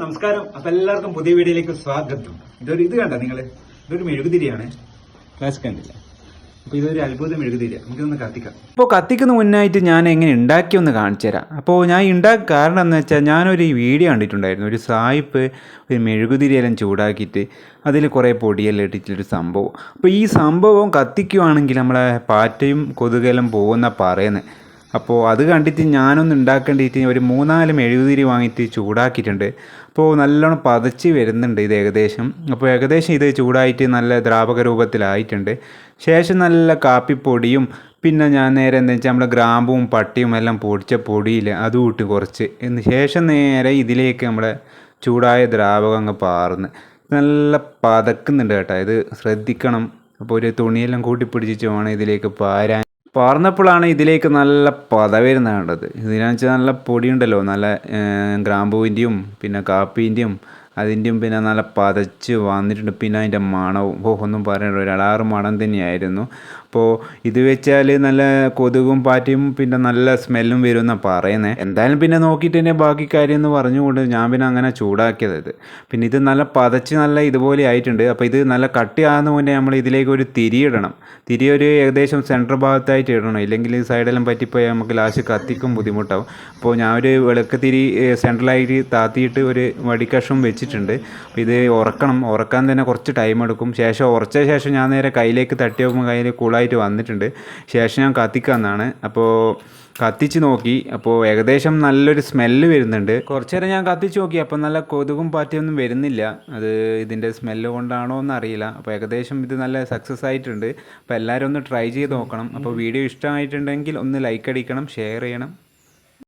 നമസ്കാരം. അപ്പൊ എല്ലാവർക്കും പുതിയ വീഡിയോയിലേക്ക് സ്വാഗതം. ഇതൊരു ഇത് കണ്ട നിങ്ങൾ? ഇതൊരു മെഴുകുതിരിയാണ്. ക്ലാസ് കണ്ടില്ല? അപ്പൊ ഇതൊരു അത്ഭുത നമുക്ക് നമുക്കിതൊന്ന് കത്തിക്കാം. അപ്പോൾ കത്തിക്കുന്ന മുന്നായിട്ട് ഞാൻ എങ്ങനെ ഉണ്ടാക്കിയൊന്ന് കാണിച്ചു തരാം. അപ്പോൾ ഞാൻ ഉണ്ടാക്കി കാരണം എന്ന് വെച്ചാൽ ഞാനൊരു വീഡിയോ കണ്ടിട്ടുണ്ടായിരുന്നു. ഒരു സായിപ്പ് ഒരു മെഴുകുതിരിയെല്ലാം ചൂടാക്കിയിട്ട് അതിൽ കുറേ പൊടിയെല്ലാം ഇട്ടിട്ടൊരു സംഭവം. അപ്പോൾ ഈ സംഭവം കത്തിക്കുവാണെങ്കിൽ നമ്മളെ പാറ്റയും കൊതുകെല്ലാം പോകുന്ന പറയുന്നത് അപ്പോൾ അത് കണ്ടിട്ട് ഞാനൊന്ന് ഉണ്ടാക്കേണ്ടിയിട്ട് ഒരു മൂന്നാൽ മെഴുകുതിരി വാങ്ങിയിട്ട് ചൂടാക്കിയിട്ടുണ്ട്. അപ്പോൾ നല്ലോണം പതച്ച് വരുന്നുണ്ട് ഇത് ഏകദേശം. അപ്പോൾ ഏകദേശം ഇത് ചൂടായിട്ട് നല്ല ദ്രാവക രൂപത്തിലായിട്ടുണ്ട്. ശേഷം നല്ല കാപ്പിപ്പൊടിയും പിന്നെ ഞാൻ നേരെ എന്താ വെച്ചാൽ നമ്മുടെ ഗ്രാമ്പും പട്ടിയും എല്ലാം പൊടിച്ച പൊടിയിൽ അതും ഇട്ട് കുറച്ച്. എന്ന് ശേഷം നേരെ ഇതിലേക്ക് നമ്മുടെ ചൂടായ ദ്രാവകം അങ്ങ് പാർന്ന്. നല്ല പതക്കുന്നുണ്ട് കേട്ടോ ഇത്. ശ്രദ്ധിക്കണം. അപ്പോൾ ഒരു തുണിയെല്ലാം കൂട്ടിപ്പിടിച്ചിട്ട് വേണം ഇതിലേക്ക് പാരാൻ പാർന്നപ്പോഴാണ് ഇതിലേക്ക് നല്ല പത വരുന്നത് ഇതിനാന്ന് വെച്ചാൽ നല്ല പൊടിയുണ്ടല്ലോ. നല്ല ഗ്രാമ്പൂവിന്റെയും പിന്നെ കാപ്പീന്റെയും അതിന്റെയും പിന്നെ നല്ല പതച്ച് വന്നിട്ടുണ്ട്. പിന്നെ അതിന്റെ മണവും. ഓ ഒന്നും പറയണ്ട. ഒരു അടാറ് മണം തന്നെയായിരുന്നു. അപ്പോൾ ഇത് വെച്ചാൽ നല്ല കൊതുകും പാറ്റയും പിന്നെ നല്ല സ്മെല്ലും വരും എന്നാണ് പറയുന്നത് എന്തായാലും പിന്നെ നോക്കിയിട്ട് തന്നെ ബാക്കി കാര്യം എന്ന് പറഞ്ഞുകൊണ്ട് ഞാൻ പിന്നെ അങ്ങനെ ചൂടാക്കിയത് ഇത്. പിന്നെ ഇത് നല്ല പതച്ച് നല്ല ഇതുപോലെ ആയിട്ടുണ്ട്. അപ്പോൾ ഇത് നല്ല കട്ടിയാകുന്ന മുന്നേ നമ്മൾ ഇതിലേക്ക് ഒരു തിരി ഇടണം. തിരി ഒരു ഏകദേശം സെന്റർ ഭാഗത്തായിട്ട് ഇടണം. ഇല്ലെങ്കിൽ സൈഡെല്ലാം പറ്റിപ്പോയാൽ നമുക്ക് ലാസ്റ്റ് കത്തിക്കും ബുദ്ധിമുട്ടാവും. അപ്പോൾ ഞാൻ ഒരു വിളക്ക് തിരി സെൻട്രലായിട്ട് താത്തിയിട്ട് ഒരു വടിക്കഷം വെച്ചിട്ടുണ്ട്. അപ്പോൾ ഇത് ഉറക്കണം. ഉറക്കാൻ തന്നെ കുറച്ച് ടൈം എടുക്കും. ശേഷം ഉറച്ച ശേഷം ഞാൻ നേരെ കയ്യിലേക്ക് തട്ടി നോക്കുമ്പോൾ കയ്യിൽ കൂളായിട്ട് വന്നിട്ടുണ്ട്. ശേഷം ഞാൻ കത്തിക്കാമെന്നാണ് അപ്പോൾ കത്തിച്ച് നോക്കി. അപ്പോൾ ഏകദേശം നല്ലൊരു സ്മെല്ല് വരുന്നുണ്ട്. കുറച്ച് നേരം ഞാൻ കത്തിച്ച് നോക്കി. അപ്പോൾ നല്ല കൊതുകും പാറ്റിയൊന്നും വരുന്നില്ല. അത് ഇതിന്റെ സ്മെല്ല് കൊണ്ടാണോ എന്ന് അറിയില്ല അപ്പോൾ ഏകദേശം ഇത് നല്ല സക്സസ് ആയിട്ടുണ്ട്. അപ്പോൾ എല്ലാവരും ഒന്ന് ട്രൈ ചെയ്ത് നോക്കണം. അപ്പോൾ വീഡിയോ ഇഷ്ടമായിട്ടുണ്ടെങ്കിൽ ഒന്ന് ലൈക്ക് അടിക്കണം ഷെയർ ചെയ്യണം.